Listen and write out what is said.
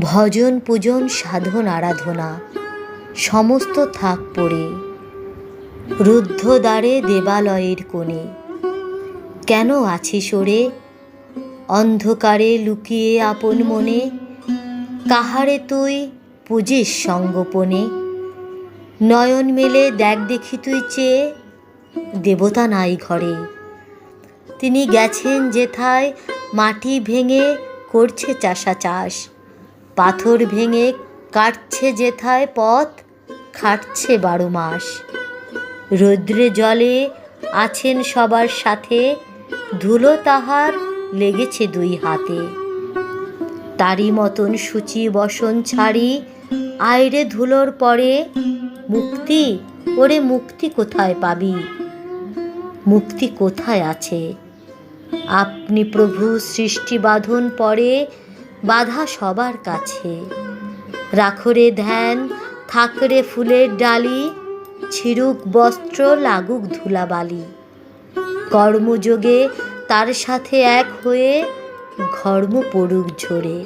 ভজন পূজন সাধন আরাধনা, সমস্ত থাক পড়ে। রুদ্ধ দ্বারে দেবালয়ের কোণে, কেন আছি সরে? অন্ধকারে লুকিয়ে আপন মনে, কাহারে তুই পুজিস সঙ্গোপনে? নয়ন মেলে দেখ দেখি তুই চেয়ে, দেবতা নাই ঘরে। তিনি গেছেন যেথায়, মাটি ভেঙে করছে চাষা চাষ। পাথর ভেঙে কাটছে যেথায় পথ, খাটছে বারো মাস। রৌদ্রে জলে আছেন সবার সাথে, ধুলো তাহার লেগেছে দুই হাতে। তারই মতন সূচি বসন ছাড়ি, আইরে ধুলোর পরে মুক্তি? ওরে মুক্তি কোথায় পাবি? মুক্তি কোথায় আছে? আপনি প্রভু সৃষ্টি বাঁধন পরে বাধা সবার কাছে। রাখরে ধ্যান থাকরে ফুলের ডালি, ছিরুক বস্ত্র লাগুক ধুলাবালি। কর্মযোগে তার সাথে এক হয়ে ঘর্ম পড়ুক ঝরে।